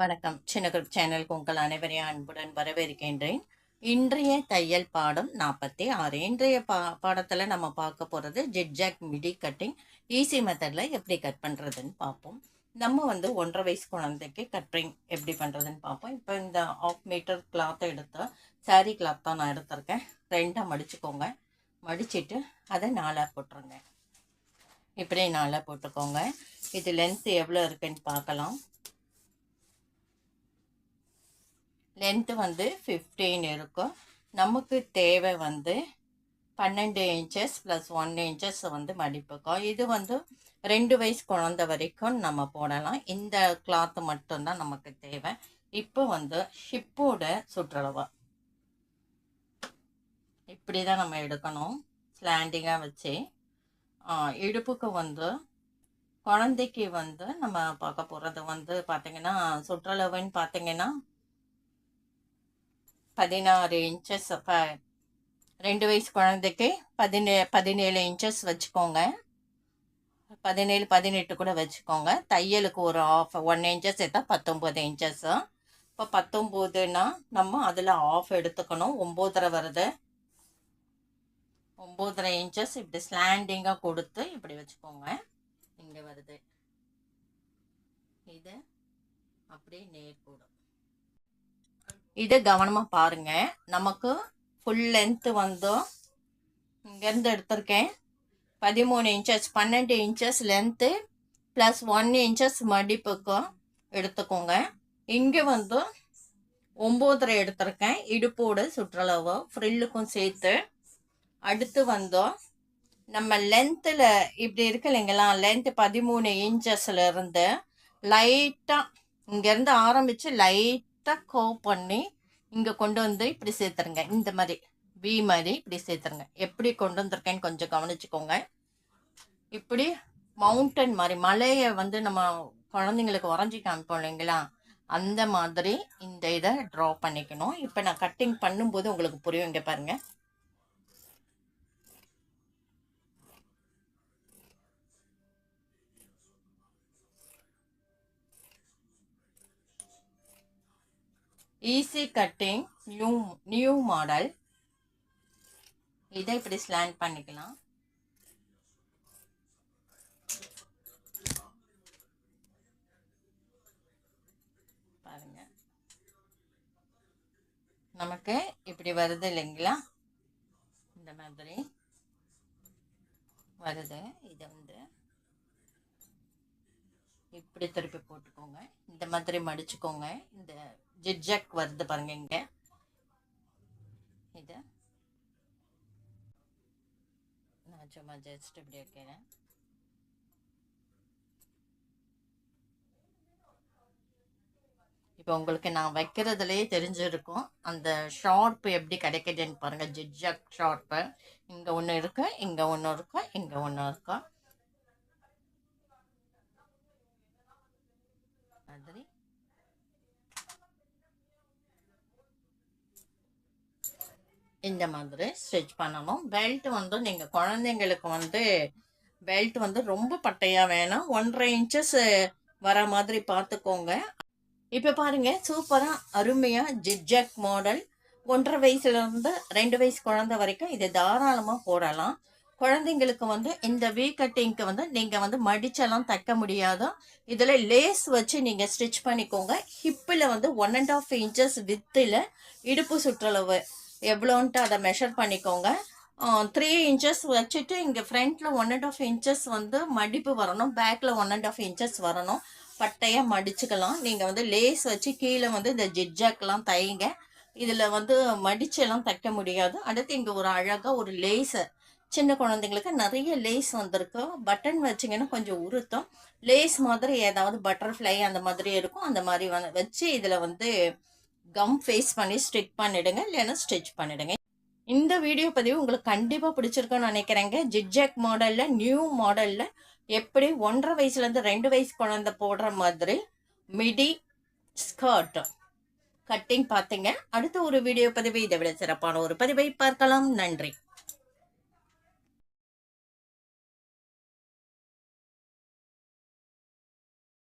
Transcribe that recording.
வணக்கம். சின்னகுரு சேனலுக்கு உங்கள் அனைவரையும் அன்புடன் வரவேற்கின்றேன். இன்றைய தையல் பாடம் நாற்பத்தி ஆறு. இன்றைய பா பாடத்தில் நம்ம பார்க்க போகிறது ஜிட்ஜாக் மிடி கட்டிங். ஈஸி மெத்தடில் எப்படி கட் பண்ணுறதுன்னு பார்ப்போம். நம்ம வந்து ஒன்றரை வயசு குழந்தைக்கு கட்டிங் எப்படி பண்ணுறதுன்னு பார்ப்போம். இப்போ இந்த ஆஃப் மீட்டர் கிளாத்தை எடுத்து சாரீ கிளாத் தான் நான் எடுத்திருக்கேன். ரெண்டாக மடிச்சுக்கோங்க. மடிச்சிட்டு அதை நாலாக போட்டுருங்க. இப்படி நாலாக போட்டுக்கோங்க. இது லென்த் எவ்வளோ இருக்குன்னு பார்க்கலாம். லென்த்து வந்து ஃபிஃப்டீன் இருக்கும். நமக்கு தேவை வந்து பன்னெண்டு இன்ச்சஸ் ப்ளஸ் ஒன் இன்ச்சஸ் வந்து மடிப்புக்கும். இது வந்து ரெண்டு வயசு குழந்த வரைக்கும் நம்ம போடலாம். இந்த கிளாத்து மட்டும்தான் நமக்கு தேவை. இப்போ வந்து ஷிப்போட சுற்றளவு. இப்படி தான் நம்ம எடுக்கணும். ஸ்லாண்டிங்காக வச்சு. இடுப்புக்கு வந்து குழந்தைக்கு வந்து நம்ம பார்க்க போகிறது வந்து பார்த்திங்கன்னா சுற்றளவுன்னு பார்த்திங்கன்னா பதினாறு இன்ச்சஸ் இப்போ ரெண்டு வயசு குழந்தைக்கு பதினே பதினேழு இன்ச்சஸ் வச்சுக்கோங்க. பதினேழு பதினெட்டு கூட வச்சுக்கோங்க. தையலுக்கு ஒரு ஆஃப் ஒன் இன்ச்சஸ் எடுத்தால் பத்தொம்போது இன்ச்சஸ்ஸு இப்போ பத்தொம்போதுன்னா நம்ம அதில் ஆஃப் எடுத்துக்கணும். ஒம்போதரை வருது. ஒம்போதரை இன்ச்சஸ் இப்படி ஸ்லாண்டிங்காக கொடுத்து இப்படி வச்சுக்கோங்க. இங்கே வருது. இது அப்படியே நேர்கூடும் இதை கவனமாக பாருங்கள் நமக்கு ஃபுல் லென்த்து வந்தோம் இங்கேருந்து எடுத்திருக்கேன். பதிமூணு இன்ச்சஸ் பன்னெண்டு inches length plus one inches மடிப்புக்கும் எடுத்துக்கோங்க. இங்கே வந்து ஒம்போதரை எடுத்திருக்கேன். இடுப்போடு சுற்றளவு ஃப்ரில்லுக்கும் சேர்த்து. அடுத்து வந்தோம் நம்ம லென்த்தில் இப்படி இருக்கு இல்லைங்களா? லென்த்து பதிமூணு இன்ச்சஸ்லேருந்து லைட்டாக இங்கேருந்து ஆரம்பித்து லைட் லைட்டாக கோவ் பண்ணி இங்கே கொண்டு வந்து இப்படி சேர்த்துருங்க. இந்த மாதிரி வி மாதிரி இப்படி சேர்த்துருங்க. எப்படி கொண்டு வந்திருக்கேன்னு கொஞ்சம் கவனிச்சுக்கோங்க. இப்படி மவுண்டன் மாதிரி மலையை வந்து நம்ம குழந்தைங்களுக்கு வரைஞ்சி காமிப்போம் இல்லைங்களா? அந்த மாதிரி இந்த இதை ட்ரா பண்ணிக்கணும். இப்போ நான் கட்டிங் பண்ணும்போது உங்களுக்கு புரியும் இங்கே பாருங்கள் easy cutting new new model இதை இப்படி ஸ்லாண்ட் பண்ணிக்கலாம். பாருங்க. நமக்கு இப்படி வருது இல்லைங்களா? இந்த மாதிரி வருது. இதை வந்து இப்படி திருப்பி போட்டுக்கோங்க. இந்த மாதிரி மடிச்சுக்கோங்க. இந்த ஜிட்ஜக் வருது பாருங்க இங்க. இது. நான் சும்மா ஜஸ்ட் இப்படி வைக்கிறேன். இப்போ உங்களுக்கு நான் வைக்கிறதுலேயே தெரிஞ்சிருக்கும். அந்த ஷார்ப்பு எப்படி கிடைக்குதுன்னு பாருங்கள் ஜிட்ஜக் ஷார்ப்பு. இங்கே ஒன்று இருக்கும் இங்கே ஒன்று இருக்கும் இங்கே ஒன்று இருக்கா. மாதிரி. இந்த மாதிரி ஸ்டிச் பண்ணணும். பெல்ட் வந்து நீங்கள் குழந்தைங்களுக்கு வந்து பெல்ட் வந்து ரொம்ப பட்டையாக வேணாம். ஒன்றரை இன்ச்சஸ் வர மாதிரி பார்த்துக்கோங்க. இப்போ பாருங்கள் சூப்பராக அருமையாக ஜிட்ஜக் மாடல் ஒன்றரை வயசுலேருந்து ரெண்டு வயசு குழந்தை வரைக்கும் இதை தாராளமாக போடலாம். குழந்தைங்களுக்கு வந்து இந்த வீ கட்டிங்க்கு வந்து நீங்கள் வந்து மடிச்செல்லாம் தைக்க முடியாதோ. இதில் லேஸ் வச்சு நீங்கள் ஸ்டிச் பண்ணிக்கோங்க. ஹிப்பில் வந்து ஒன் அண்ட் ஆஃப் இன்ச்சஸ் வித்தில் இடுப்பு சுற்றளவு எவ்வளோன்ட்டு அதை மெஷர் பண்ணிக்கோங்க. த்ரீ இன்ச்சஸ் வச்சுட்டு இங்கே ஃப்ரண்ட்டில் ஒன் அண்ட் ஆஃப் இன்ச்சஸ் வந்து மடிப்பு வரணும். பேக்கில் ஒன் அண்ட் ஆஃப் இன்ச்சஸ் வரணும். பட்டையாக மடிச்சுக்கலாம். நீங்கள் வந்து லேஸ் வச்சு கீழே வந்து இந்த ஜிட்ஜாக்கெலாம் தையுங்க இதில் வந்து மடிச்செல்லாம் தைக்க முடியாது. அடுத்து இங்கே ஒரு அழகாக ஒரு லேஸை சின்ன குழந்தைங்களுக்கு நிறைய லேஸ் வந்திருக்கு. பட்டன் வச்சிங்கன்னா கொஞ்சம் உருத்தம் லேஸ் மாதிரி ஏதாவது பட்டர்ஃப்ளை அந்த மாதிரி இருக்கும். அந்த மாதிரி வச்சு இதில் வந்து கம் ஃபேஸ் பண்ணி ஸ்டிக் பண்ணிடுங்க இல்லைன்னா ஸ்டிச் பண்ணிடுங்க. இந்த வீடியோ பதிவு உங்களுக்கு கண்டிப்பாக பிடிச்சிருக்குன்னு நினைக்கிறேங்க. ஜிட்ஜாக் மாடலில் நியூ மாடலில் எப்படி ஒன்றரை வயசுலேருந்து ரெண்டு வயசு குழந்தை போடுற மாதிரி மிடி ஸ்கர்ட் கட்டிங் பார்த்தீங்க. அடுத்த ஒரு வீடியோ பதிவு இதை விட சிறப்பான ஒரு பதிவை பார்க்கலாம். நன்றி.